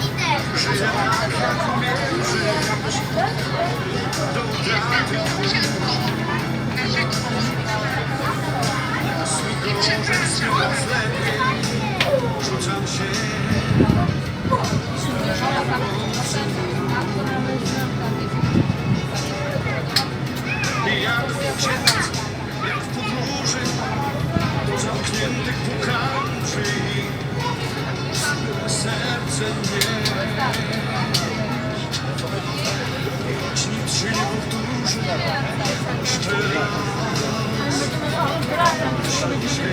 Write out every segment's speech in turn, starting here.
Idę. Rzucam się I jak uciec, jak podróży Do zamkniętych pukam drzwi Serce mnie. Choć nic się nie powtórzy Jeszcze raz. Myślę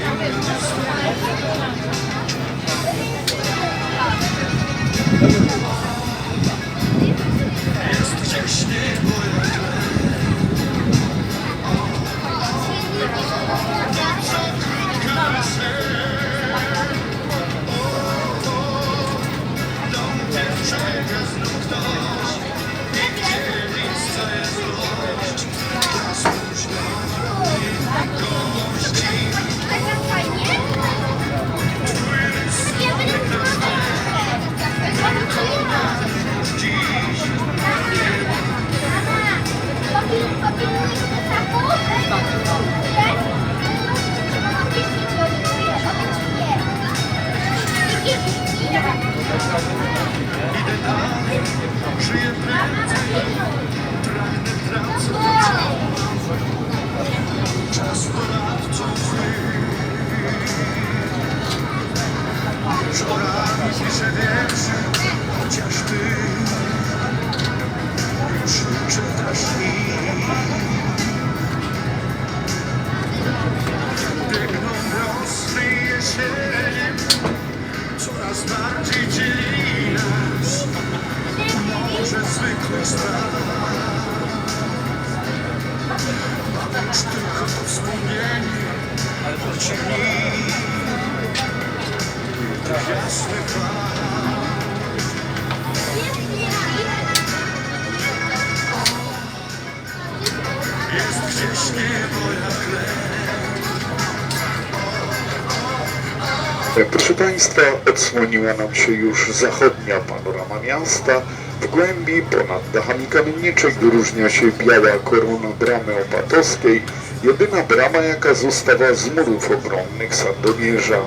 Proszę Państwa, odsłoniła nam się już zachodnia panorama miasta. W głębi, ponad dachami kamieniczek, wyróżnia się biała korona bramy opatowskiej, jedyna brama, jaka została z murów obronnych Sandomierza.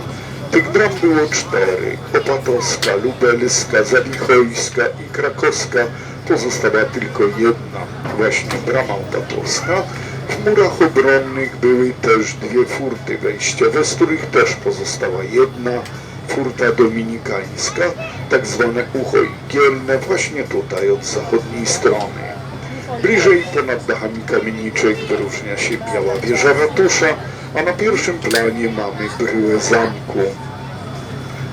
Tych bram było cztery, opatowska, lubelska, zawichojska i krakowska. Pozostała tylko jedna, właśnie brama opatowska. W murach obronnych były też dwie furty wejściowe, z których też pozostała jedna furta dominikańska, tak zwane ucho igielne, właśnie tutaj od zachodniej strony. Bliżej ponad dachami kamieniczek wyróżnia się biała wieża ratusza, a na pierwszym planie mamy bryłę zamku.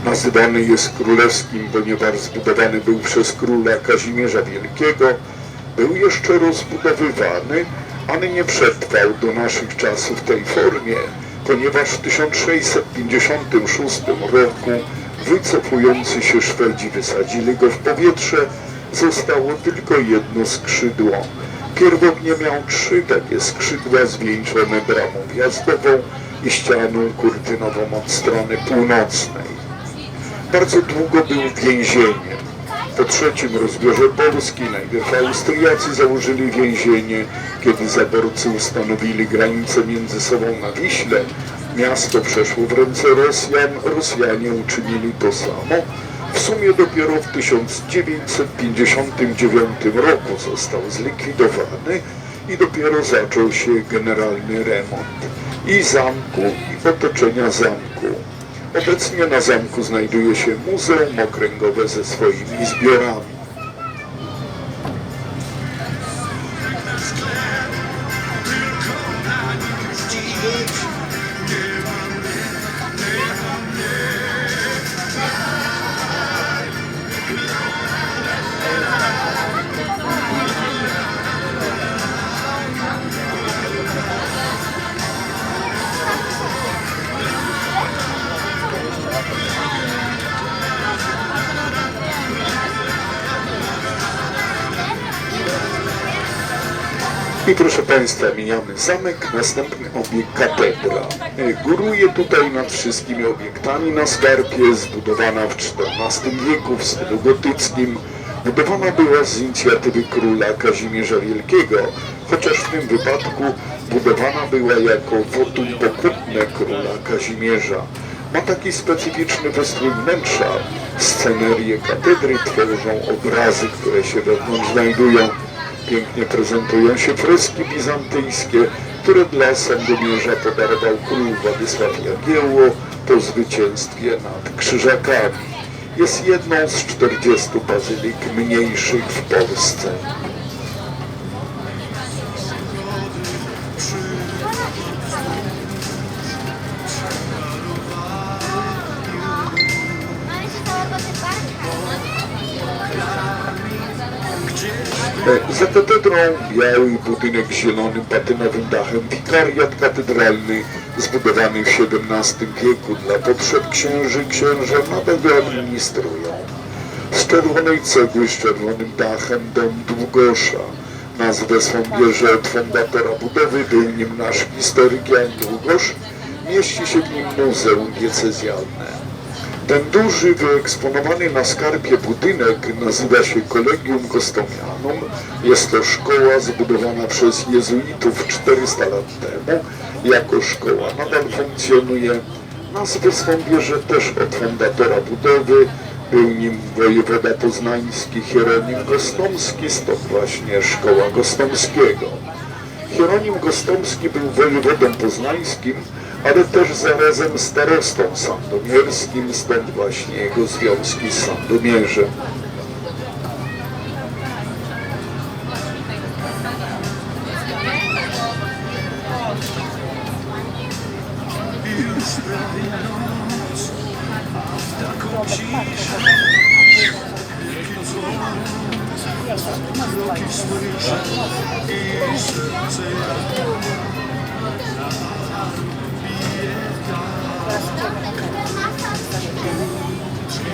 Nazywany jest królewskim, ponieważ zbudowany był przez króla Kazimierza Wielkiego, był jeszcze rozbudowywany, on nie przetrwał do naszych czasów w tej formie, ponieważ w 1656 roku wycofujący się Szwedzi wysadzili go w powietrze, zostało tylko jedno skrzydło. Pierwotnie miał trzy takie skrzydła zwieńczone bramą wjazdową i ścianą kurtynową od strony północnej. Bardzo długo był w więzieniu. 1943 rozbiorze Polski najpierw Austriacy założyli więzienie, kiedy zaborcy ustanowili granicę między sobą na Wiśle. Miasto przeszło w ręce Rosjan, Rosjanie uczynili to samo. W sumie dopiero w 1959 roku został zlikwidowany i dopiero zaczął się generalny remont i zamku, i otoczenia zamku. Obecnie na zamku znajduje się Muzeum Okręgowe ze swoimi zbiorami. I proszę Państwa, mijamy zamek, następny obiekt katedra. Góruje tutaj nad wszystkimi obiektami na skarpie, zbudowana w XIV wieku w stylu gotyckim. Budowana była z inicjatywy króla Kazimierza Wielkiego, chociaż w tym wypadku budowana była jako wotum pokutne króla Kazimierza. Ma taki specyficzny wystrój wnętrza. Scenerię katedry tworzą obrazy, które się wewnątrz znajdują. Pięknie prezentują się freski bizantyjskie, które dla Sandomierza podarował król Władysław Jagiełło po zwycięstwie nad Krzyżakami. Jest jedną z 40 bazylik mniejszych w Polsce. Za katedrą biały budynek z zielonym patynowym dachem, wikariat katedralny zbudowany w XVII wieku dla potrzeb księży księża nadal administrują. Z czerwonej cegły z czerwonym dachem dom Długosza. Nazwę swą bierze od fundatora budowy, był nim nasz historyk Jan Długosz. Mieści się w nim muzeum diecezjalne. Ten duży, wyeksponowany na skarpie budynek nazywa się Collegium Gostomianum. Jest to szkoła zbudowana przez jezuitów 400 lat temu. Jako szkoła nadal funkcjonuje. Nazwę swą bierze też od fundatora budowy. Był nim wojewoda poznański Hieronim Gostomski, stąd właśnie szkoła Gostomskiego. Hieronim Gostomski był wojewodą poznańskim, ale też zarazem starostą sandomierskim, stąd właśnie jego związki z Sandomierzem. Już prawie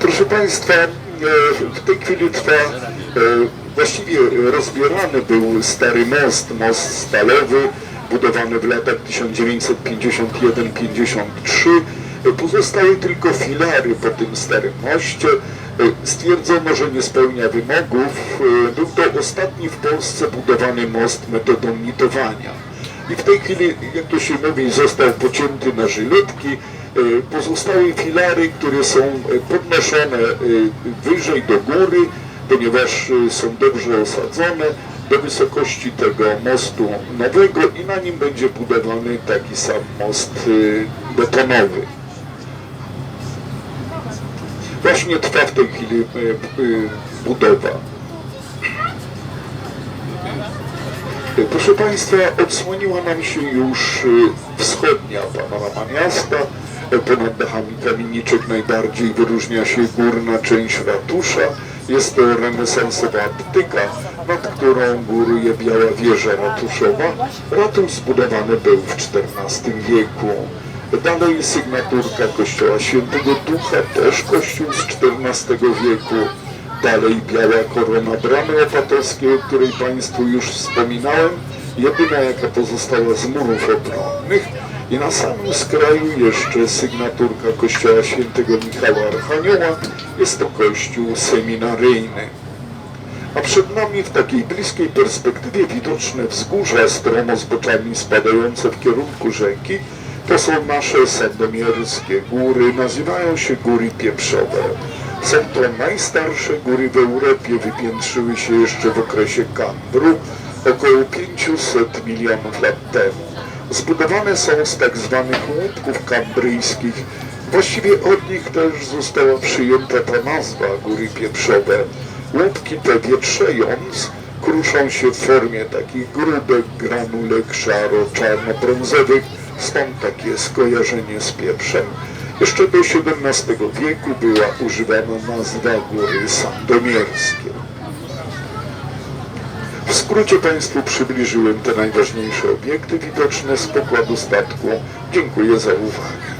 Proszę Państwa, e, w tej chwili trwa, e, właściwie rozbierany był stary most, most stalowy, budowany w latach 1951-53. E, Pozostały tylko filary po tym starym moście. Stwierdzono, że nie spełnia wymogów. Był to ostatni w Polsce budowany most metodą nitowania. I w tej chwili, jak to się mówi, został pocięty na żyletki. E, Pozostałe filary, które są e, podnoszone e, wyżej do góry, ponieważ są dobrze osadzone do wysokości tego mostu nowego i na nim będzie budowany taki sam most betonowy. Właśnie trwa w tej chwili budowa. Proszę Państwa, odsłoniła nam się już wschodnia panorama miasta. Ponad dachami kamieniczek najbardziej wyróżnia się górna część ratusza. Jest to renesansowa aptyka, nad którą góruje biała wieża ratuszowa. Ratusz zbudowany był w XIV wieku. Dalej sygnaturka kościoła Świętego Ducha, też kościół z XIV wieku. Dalej biała korona bramy opatowskiej, o której Państwu już wspominałem, jedyna jaka pozostała z murów obronnych. I na samym skraju jeszcze sygnaturka kościoła świętego Michała Archanioła, jest to kościół seminaryjny. A przed nami w takiej bliskiej perspektywie widoczne wzgórza stromo zboczami spadające w kierunku rzeki, to są nasze sandomierskie góry, nazywają się góry pieprzowe. Są to najstarsze góry w Europie, wypiętrzyły się jeszcze w okresie Kambru, około 500 milionów lat temu. Zbudowane są z tak zwanych łupków kambryjskich. Właściwie od nich też została przyjęta ta nazwa góry pieprzowe. Łupki te wietrzejąc kruszą się w formie takich grubek, granulek szaro-czarno-brązowych, stąd takie skojarzenie z pieprzem. Jeszcze do XVII wieku była używana nazwa góry sandomierskie. Skrócie Państwu przybliżyłem te najważniejsze obiekty widoczne z pokładu statku. Dziękuję za uwagę.